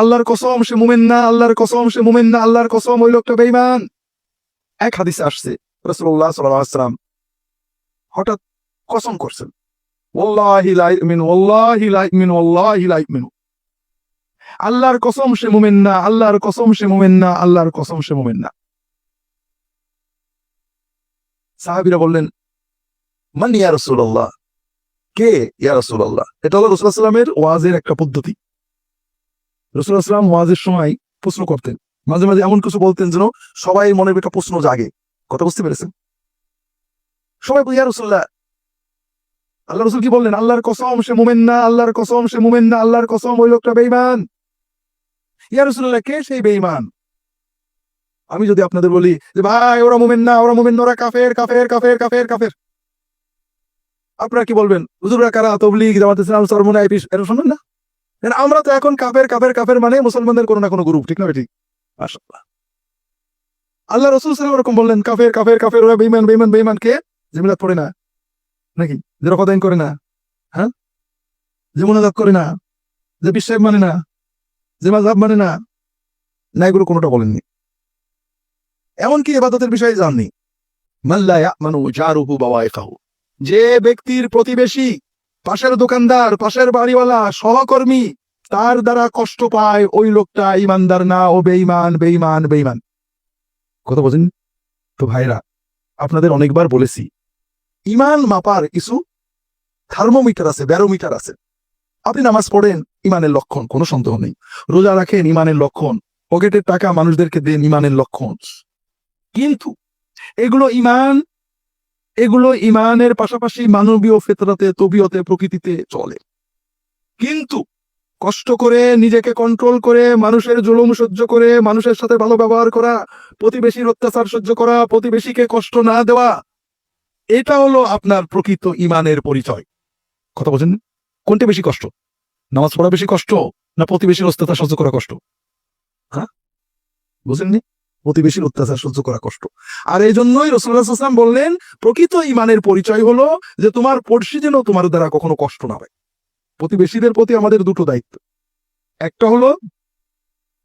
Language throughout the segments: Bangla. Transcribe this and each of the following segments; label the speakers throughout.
Speaker 1: আল্লাহর কসম, সে মুমেন না, আল্লাহর কসম, সে মুমেন না, আল্লাহর কসম, ওই লোকটা বেঈমান। এক হাদিসে আসছে আলাইহি ওয়াসাল্লাম হঠাৎ কসম করছেন। আল্লাহর কসম, সে মুমেন না, আল্লাহর কসম, সে মুমেন না, আল্লাহর কসম, সে মুমেন না। সাহাবীরা বললেন, মান ইয়া রাসূলুল্লাহ? কে ইয়া রাসূলুল্লাহ? এটা হলো রাসূলুল্লাহ সাল্লামের ওয়াজের একটা পদ্ধতি। সাল্লাম ওয়াজের সময় প্রশ্ন করতেন। মাঝে মাঝে এমন কিছু বলতেন যেন সবাই মনের একটা প্রশ্ন জাগে। কথা বুঝতে পেরেছেন? সবাই বলি, ইয়া রাসূলুল্লাহ। আল্লাহ রসুল কি বললেন? আল্লাহর কসম সে মুমেন না আল্লাহর কসম সে মুমেন না আল্লাহর কসম ওই লোকটা বেঈমান। ইয়া রাসূলুল্লাহ কে সেই বেঈমান? আমি যদি আপনাদের বলি যে ভাই ওরা মুমেন না ওরা মুমেন ওরা কাফের কাফের কাফের কাফের কাফের। আপনারা কি বলবেন? হুজুররা কারা? তবলিগ জামাত ইসলাম সরমনে আইপিস এরা শুনবেন না? আমরা তো এখন কাফের কাফের কাফের মানে মুসলমানদের কোনো না কোনো গ্রুপ ঠিক না ঠিক। আল্লাহ রসুল ওয়াসাল্লাম এরকম বললেন, কাফের কাফের কাফের, ওরা বেঈমান বেঈমান বেঈমান, কে? যে মিলাদ পড়ে না। নাকি? যে রকদাইন করে না। হ্যাঁ? যে মোনাজাত করে না। যে বিশ্বাস মানে না। যে মাঝাব মানে না। না, এগুলো কোনোটা বলেননি। এমনকি এবাদতের বিষয়ে জাননি। মাল্লা ইয়ামানু জারুহু বাওয়াইফাহু যে ব্যক্তির প্রতিবেশী পাশের দোকানদার, পাশের বাড়িওয়ালা, সহকর্মী, তার দ্বারা কষ্ট পায় ওই লোকটা, ইমানদার না ও বেঈমান বেঈমান বেঈমান। কথা বোঝেন তো ভাইরা, আপনাদের অনেকবার বলেছি, ইমান মাপার কিছু থার্মোমিটার আছে, ব্যারোমিটার আছে। আপনি নামাজ পড়েন, ইমানের লক্ষণ, কোনো সন্দেহ নেই। রোজা রাখেন, ইমানের লক্ষণ। পকেটের টাকা মানুষদেরকে দেন, ইমানের লক্ষণ। কিন্তু এগুলো ইমান এগুলো ইমানের পাশাপাশি মানবীয় ফেতরাতে, তবিয়তে, প্রকৃতিতে চলে। কিন্তু কষ্ট করে নিজেকে কন্ট্রোল করে, মানুষের জুলুম সহ্য করে, মানুষের সাথে ভালো ব্যবহার করা, প্রতিবেশীর অত্যাচার সহ্য করা, প্রতিবেশীকে কষ্ট না দেওয়া, এটা হলো আপনার প্রকৃত ইমানের পরিচয়। কথা বলছেন? কোনটা বেশি কষ্ট? নামাজ পড়া বেশি কষ্ট, না প্রতিবেশীর অত্যাচার সহ্য করা কষ্ট? হ্যাঁ? বুঝেননি? প্রতিবেশীর অত্যাচার সহ্য করা কষ্ট। আর এই জন্যই রসুল্লাহাম বললেন, প্রকৃত ইমানের পরিচয় হলো যে তোমার পড়শি যেন তোমার দ্বারা কখনো কষ্ট না হয় প্রতিবেশীদের প্রতি আমাদের দুটো দায়িত্ব। একটা হলো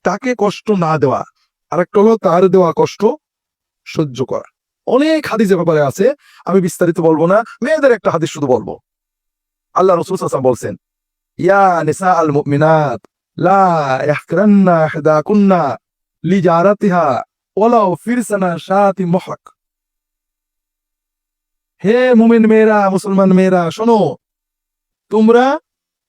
Speaker 1: তাকে কষ্ট না দেওয়া আর একটা হলো তার দেওয়া কষ্ট সহ্য করা। অনেক হাদিসের ব্যাপারে আছে, আমি বিস্তারিত বলব না, মেয়েদের একটা হাদিস শুধু বলব। আল্লাহ রসুল সাল্লাম বলছেন, ইয়া নিসা আল মুমিনাত লা ইয়াহকিরান্না ইহদাকুন্না লিজারাতিহা ফিরসানা মুহক। হে মুমিন মেয়েরা, মুসলমান মেয়েরা, শোনো, তোমরা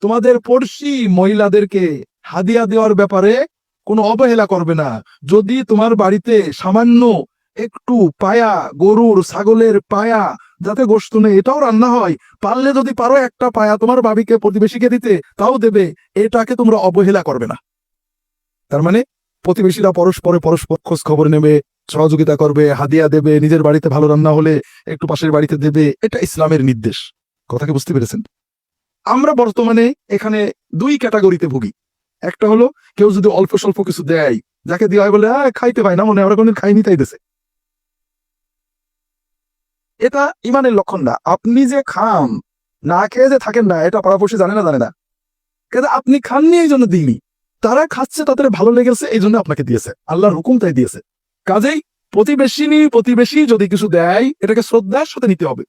Speaker 1: তোমাদের পড়শি মহিলাদেরকে হাদিয়া দেওয়ার ব্যাপারে কোনো অবহেলা করবে না। যদি তোমার বাড়িতে সামান্য একটু পায়া, গরুর, ছাগলের পায়া যাতে গোস্ত নেই, এটাও রান্না হয়। পারলে যদি পারো একটা পায়া তোমার বাবিকে, প্রতিবেশীকে দিতে, তাও দেবে, এটাকে তোমরা অবহেলা করবে না। তার মানে প্রতিবেশীরা পরস্পরে পরস্পর খোঁজ খবর নেবে সহযোগিতা করবে হাদিয়া দেবে নিজের বাড়িতে ভালো রান্না হলে একটু পাশের বাড়িতে দেবে এটা ইসলামের নির্দেশ। কথাকে বুঝতে পেরেছেন? আমরা বর্তমানে এখানে দুই ক্যাটাগরিতে ভুগি। একটা হলো কেউ যদি অল্প স্বল্প কিছু দেয় যাকে দেওয়া হয় বলে "আহ, খাইতে পাই না মনে হয় আমরা কোনদিন খাইনি তাই দেশে এটা ইমানের লক্ষণ না। আপনি যে খান না খেয়ে যে থাকেন না এটা পাড়াপড়শি জানে না জানে না। কিন্তু আপনি খাননি এই জন্য দিইনি। তারা খাচ্ছে, তাদের ভালো লেগেছে, এই জন্য আপনাকে দিয়েছে। আল্লাহর হুকুম তাই দিয়েছে। কাজেই প্রতিবেশিনী, প্রতিবেশী যদি কিছু দেয়, এটাকে শ্রদ্ধার সাথে নিতে হবে।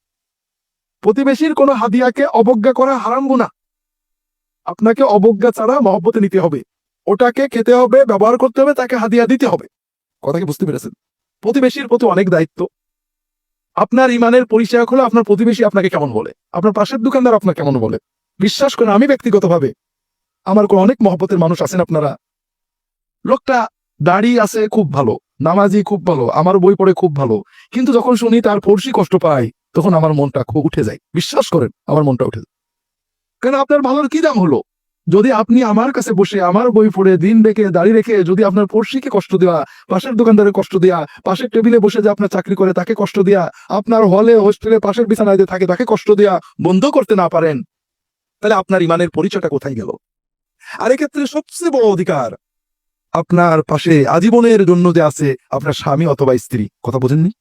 Speaker 1: প্রতিবেশীর কোনো হাদিয়াকে অবজ্ঞা করা হারাম গুনাহ। আপনাকে অবজ্ঞা ছাড়া মহব্বতে নিতে হবে। ওটাকে খেতে হবে, ব্যবহার করতে হবে, তাকে হাদিয়া দিতে হবে। কথা কি বুঝতে পেরেছেন? প্রতিবেশীর প্রতি অনেক দায়িত্ব। আপনার ইমানের পরিচয় হলো আপনার প্রতিবেশী আপনাকে কেমন বলে? আপনার পাশের দোকানদার আপনার কেমন বলে? বিশ্বাস করেন, আমি ব্যক্তিগতভাবে আমার অনেক মহব্বতের মানুষ আছেন আপনারা। লোকটা দাড়ি আছে খুব ভালো নামাজি খুব ভালো, আমার বই পড়ে খুব ভালো। কিন্তু যখন শুনি তার পড়শি কষ্ট পায় তখন আমার মনটা খুব উঠে যায়। বিশ্বাস করেন, আমার মনটা উঠে যায়। কেন আপনার ভালোর কি দাম হলো? যদি আপনি আমার কাছে বসে আমার বই পড়ে, দিন রেখে, দাড়ি রেখে, যদি আপনার পড়শিকে কষ্ট দেওয়া, পাশের দোকানদারের কষ্ট দেওয়া, পাশের টেবিলে বসে যে আপনার চাকরি করে তাকে কষ্ট দেওয়া, আপনার হলে, হোস্টেলে, পাশের বিছানায় থাকে তাকে কষ্ট দেওয়া বন্ধ করতে না পারেন, তাহলে আপনার ইমানের পরিচয়টা কোথায় গেল? আর এক্ষেত্রে সবচেয়ে বড় অধিকার আপনার পাশে আজীবনের জন্য যে আছে আপনার স্বামী অথবা স্ত্রী। কথা বোঝেননি?